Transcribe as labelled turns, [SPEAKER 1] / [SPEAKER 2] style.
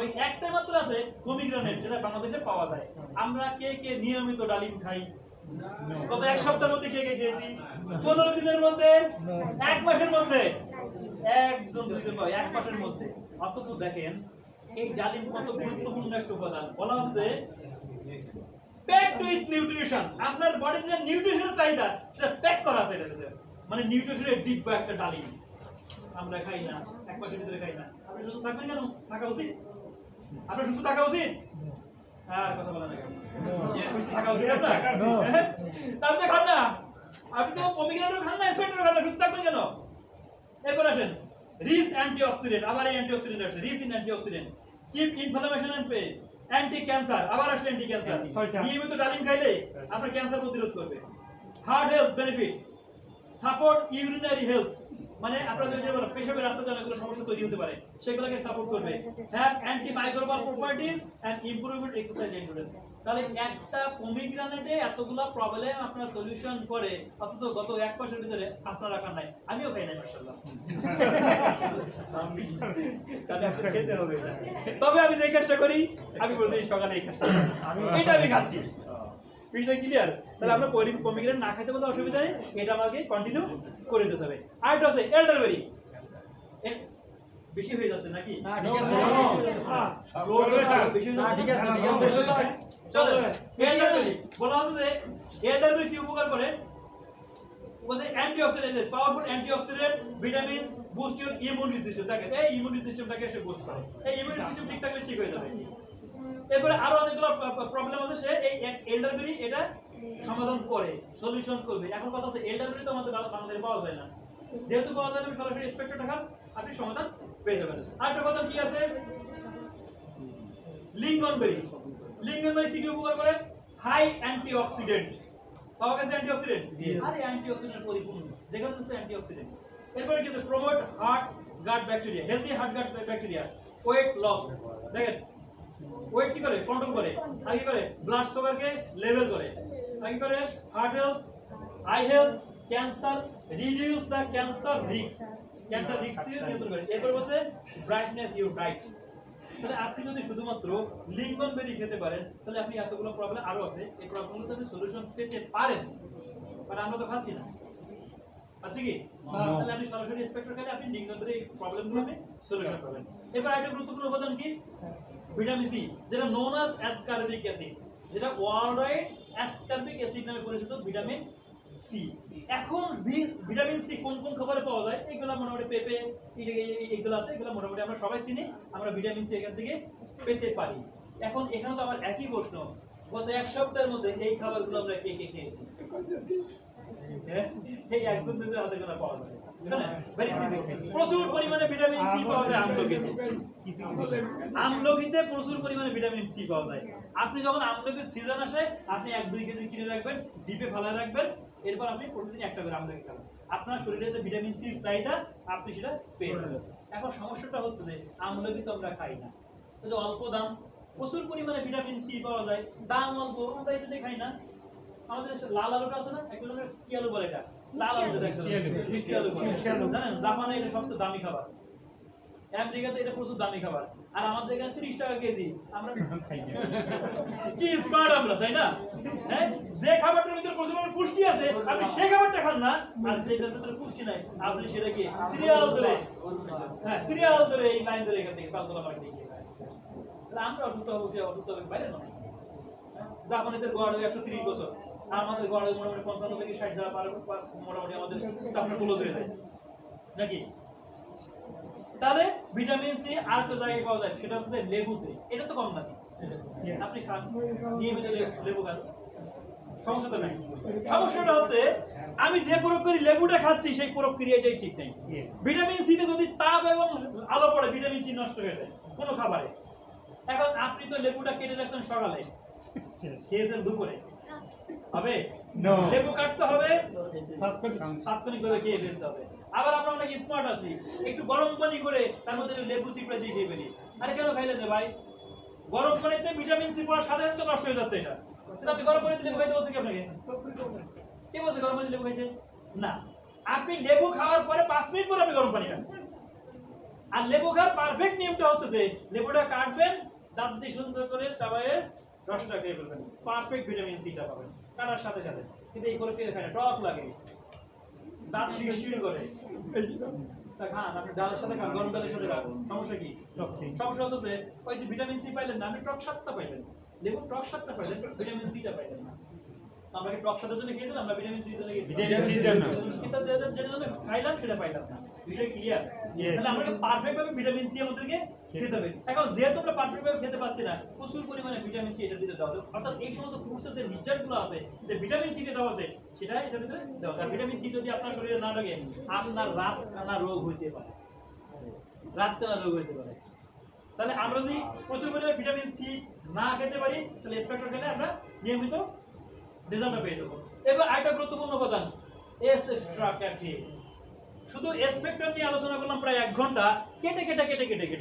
[SPEAKER 1] তবে একটা মাত্র আছে পমিগ্রানেট যেটা বাংলাদেশে পাওয়া যায়। আমরা কে কে নিয়মিত ডালিম খাই? গত এক সপ্তাহের মধ্যে কে কে খেয়েছি? পনেরো দিনের মধ্যে? এক মাসের মধ্যে? একজন ভাই, এক মাসের মধ্যে। অথচ দেখেন এই ডালিম কত গুরুত্বপূর্ণ একটা উপাদান। বলা হচ্ছে প্যাকড উইথ নিউট্রিশন আপনার বডির যে নিউট্রিশনের চাহিদা সেটা প্যাক করা আছে এটাতে। মানে নিউট্রিশনের ডিব্বা একটা ডালিম। আমরা খাই না এক মাসের ভিতরে খাই না। আপনি সুস্থ থাকবেন কেন? থাকা উচিত? আপনার সুস্থ থাকা উচিত? আর কথা বলা না। কেন সুস্থ থাকা উচিত আপনার? আপনি তো খান না। আপনি তো পমিগ্রেনেটও খান না স্পেক্টরও খান না সুস্থ থাকবেন কেন? এরপর আসেন। রিচ অ্যান্টিঅক্সিডেন্ট আবার এই অ্যান্টিঅক্সিডেন্ট আসছে। Rich in antioxidant keep inflammation and pain anti cancer আবার আসছে অ্যান্টি ক্যান্সার। নিয়মিত ডালিম খাইলে আপনার ক্যান্সার প্রতিরোধ করবে। Heart health benefit support urinary health মানে আপনাদের যে বলো পেশাবের রাস্তাতে অনেকগুলো সমস্যা তৈরি হতে পারে সেগুলোকে সাপোর্ট করবে। Have antimicrobial properties and improvement exercise endurance তাহলে একটা পমিগ্রানেটে এতগুলো প্রবলেম আপনার সলিউশন করে অথচ গত এক মাসের ভিতরে আপনারা খান নাই। আমিও খাই নাই মাশাআল্লাহ। কাজে আসলে খেতে হবে তবে আমি যে কাজটা করি আমি প্রতিদিন সকালে এই কাজটা করি। এটা আমি খাচ্ছি। বিষয়টা ক্লিয়ার তাহলে আমরা পমিগ্রেনেট না খেতে বলতে অসুবিধা নেই এটা আমাকে কন্টিনিউ করে যেতে হবে। আর একটা আছে এল্ডারবেরি বেশি হয়ে যাচ্ছে নাকি?
[SPEAKER 2] না, ঠিক আছে।
[SPEAKER 1] হ্যাঁ।
[SPEAKER 2] চলবে, স্যার।
[SPEAKER 1] বেশি হয়ে
[SPEAKER 2] না, ঠিক আছে, ঠিক আছে।
[SPEAKER 1] চলো এল্ডারবেরি বলা হচ্ছে যে এল্ডারবেরি কি উপকার করে? বলছে antioxidant powerful antioxidant vitamins boost your immunity system দেখেন এই ইমিউনিটি সিস্টেমটাকে এসে বুস্ট করে। এই ইমিউনিটি সিস্টেম ঠিক থাকলে ঠিক হয়ে যাবে। এরপরে আরও অনেকগুলো প্রবলেম আছে সে এই এল্ডারবেরি এটা সমাধান করে সলিউশন করবে। এখন কথা হচ্ছে এল্ডারবেরি তো আমাদের বাংলাদেশে পাওয়া যায় না। যেহেতু পাওয়া যায় না সরাসরি ইন্সপেক্টর টাকা আপনি সমাধান পেয়ে যাবেন। আরেকটা কথা কি আছে? লিঙ্গনবেরি লিঙ্গনবেরি কি কি উপকার করে? হাই অ্যান্টিঅক্সিডেন্ট পাওয়া গেছে অ্যান্টিঅক্সিডেন্ট
[SPEAKER 2] Yes.
[SPEAKER 1] আরে অ্যান্টিঅক্সিডেন্ট পরিপূর্ণ। যেখানে হচ্ছে অ্যান্টিঅক্সিডেন্ট এরপরে কি আছে? Promote heart gut bacteria healthy heart gut bacteria weight loss দেখেন ওয়েট কি করে? কন্ট্রোল করে। আর কি করে? ব্লাড সুগারকে লেভেল করে। আর কি করে? Heart health eye health cancer reduce the cancer risk cancer risk থেকে নিয়ন্ত্রণ করে। এরপর ব্রাইটনেস ইউর ব্রাইট তাহলে আপনি যদি শুধুমাত্র লিঙ্গন বেরি খেতে পারেন তাহলে আপনি এতগুলো প্রবলেম আরও আছে। এই প্রবলেমগুলোতে আপনি সলিউশন পেতে পারেন। বাট আমরা তো খাচ্ছি না। আছে কি? তাহলে আপনি সরাসরি খেলে আপনি লিঙ্গন বেরি প্রবলেমগুলো আপনি সলিউশন পাবেন। এবার একটা গুরুত্বপূর্ণ উপাদান কি? ভিটামিন সি, যেটা নোন অ্যাজ অ্যাসকারবিক অ্যাসিড যেটা ওয়ার্ল্ড ওয়াইড অ্যাসকারবিক অ্যাসিড নামে পরিচিত ভিটামিন সি এখন ভিটামিন সি কোন কোন খাবারে পাওয়া যায় এগুলো মোটামুটি পেঁপে, এই- এই- এই- এইগুলো আছে, এগুলো মোটামুটি আমরা সবাই চিনি, আমরা ভিটামিন সি এখান থেকে পেতে পারি এখন এখানে তো আমার একই প্রশ্ন, গত এক সপ্তাহের মধ্যে এই খাবারগুলো আমরা কে কে খেয়েছি হ্যাঁ? এই একজন হাতে গোনা পাওয়া যায়. প্রচুর পরিমাণে ভিটামিন সি পাওয়া যায় আমলকিতে। আমলকিতে প্রচুর পরিমাণে ভিটামিন সি পাওয়া যায়। আপনি যখন আমলকির সিজন আসে, আপনি এক দুই কেজি কিনে রাখবেন, ডিপে ফালা রাখবেন, এরপর আপনি প্রতিদিন একটা করে আমলকি খাবেন। আপনার শরীরে যে ভিটামিন সি চাহিদা, আপনি সেটা পেয়ে যাবেন। এখন সমস্যাটা হচ্ছে যে, আমলকি তো আমরা খাই না। যে অল্প দাম, প্রচুর পরিমাণে ভিটামিন সি পাওয়া যায়। দাম অল্প, আমরা এটা দিয়ে খাই না। আমাদের লাল আলুটা আছে না, এক কি আলু বলে এটা? জাপানে এটা সবচেয়ে দামি খাবার আমেরিকাতে এটা প্রচুর দামি খাবার আর আমাদের এখানে টাকা কেজি আমরা কি স্মার্ট আমরা তাই না হ্যাঁ যে খাবারটার ভিতরে প্রচুর পরিমাণে পুষ্টি আছে আপনি সেই খাবারটা খান না আর যেটার ভিতরে পুষ্টি নাই আপনি সিরিয়াল ধরে হ্যাঁ সিরিয়াল ধরে এই লাইন ধরে এখান থেকে পালতোলা আমরা অসুস্থ হব অসুস্থ হবে বাইরে নয়। জাপানিদের গড় একশো তিরিশ বছর। আমাদের গড় মোটামুটি পঞ্চান্ন থেকে ষাট যারা পার মোটামুটি আমাদের চাপটা ক্লোজ হয়ে যায় নাকি? তাহলে ভিটামিন সি আর একটা জায়গায় পাওয়া যায় সেটা হচ্ছে লেবুতে। এটা তো কম নাকি? আপনি খান। নিয়মিত লেবু- খান। সমস্যা তো নাই। সমস্যাটা হচ্ছে আমি যে প্রয়োগ করি লেবুটা খাচ্ছি সেই প্রক্রিয়াটাই ঠিক নেই. ভিটামিন সি তে যদি তাপ এবং আলো পড়ে ভিটামিন সি নষ্ট হয়ে যায় কোনো খাবারে। এখন আপনি তো লেবুটা কেটে রাখছেন সকালে খেয়েছেন দুপুরে। হবে. লেবু কাটতে হবে। তাৎক্ষণিকভাবে খেয়ে ফেলতে হবে। আবার আমরা অনেক স্মার্ট আছি। একটু গরম পানি করে তার মধ্যে লেবু চিপড়ে দিয়ে খেয়ে ফেলি। আরে কেন খাইলেন রে ভাই? গরম পানিতে ভিটামিন সি সাধারণত নষ্ট হয়ে যাচ্ছে এটা। আপনি গরম পানিতে লেবু খাইতে বলছে কি আপনাকে কে বলছে গরম পানিতে লেবু খাইতে? না। আপনি লেবু খাওয়ার পরে পাঁচ মিনিট পরে আপনি গরম পানি খান। আর লেবু খাওয়ার পারফেক্ট নিয়মটা হচ্ছে যে লেবুটা কাটবেন দাঁত দিয়ে সুন্দর করে চাবায়ে রসটা খেয়ে ফেলবেন পারফেক্ট ভিটামিন সিটা পাবেন কাটার সাথে সাথে কিন্তু খেয়ে খায় টক লাগে দাঁত শিরশির করে তা খান আপনি ডালের সাথে খান গরম ডালের সাথে খান সমস্যা কি
[SPEAKER 2] Toxic.
[SPEAKER 1] সমস্যা হচ্ছে যে ওই যে ভিটামিন সি পাইলেন না আপনি টক সাতটা পাইলেন লেবুর টক সাতটা পাইলেন ভিটামিন সিটা পাইলেন না আমরা কি টক সাতের জন্য খেয়েছিলাম আমরা ভিটামিন সি জন্য খেয়েছিলাম
[SPEAKER 2] জন্য।
[SPEAKER 1] কিন্তু যেটা যেটা জন্য খাইলাম সেটা পাইলাম না ভিডিও ক্লিয়ার তাহলে আমাকে পারফেক্ট ভাবে ভিটামিন সি আমাদেরকে খেতে হবে। এখন যেহেতু আমরা পারফেক্ট ভাবে খেতে পারছি না প্রচুর পরিমাণে ভিটামিন সি এটা দিতে দেওয়া আছে। অর্থাৎ এই সমস্ত ফ্রুটসের যে নির্যাস আছে যে ভিটামিন সি দেওয়া আছে সেটা এটার ভিতরে দেওয়া আছে। ভিটামিন সি যদি আপনার শরীরে না ঢোকে আপনার রাত কানা রোগ হইতে পারে। রাত কানা রোগ হইতে পারে। তাহলে আমরা যদি প্রচুর পরিমাণে ভিটামিন সি না খেতে পারি তাহলে স্পেক্টর খেলে আমরা নিয়মিত রেজাল্টটা পেয়ে যাব। এবার আরেকটা গুরুত্বপূর্ণ উপাদান এস এক্সট্রা ক্যাফে শুধু স্পেক্ট্রাম নিয়ে আলোচনা করলাম প্রায় এক ঘণ্টা। কেটে কেটে কেটে কেটে কেটে।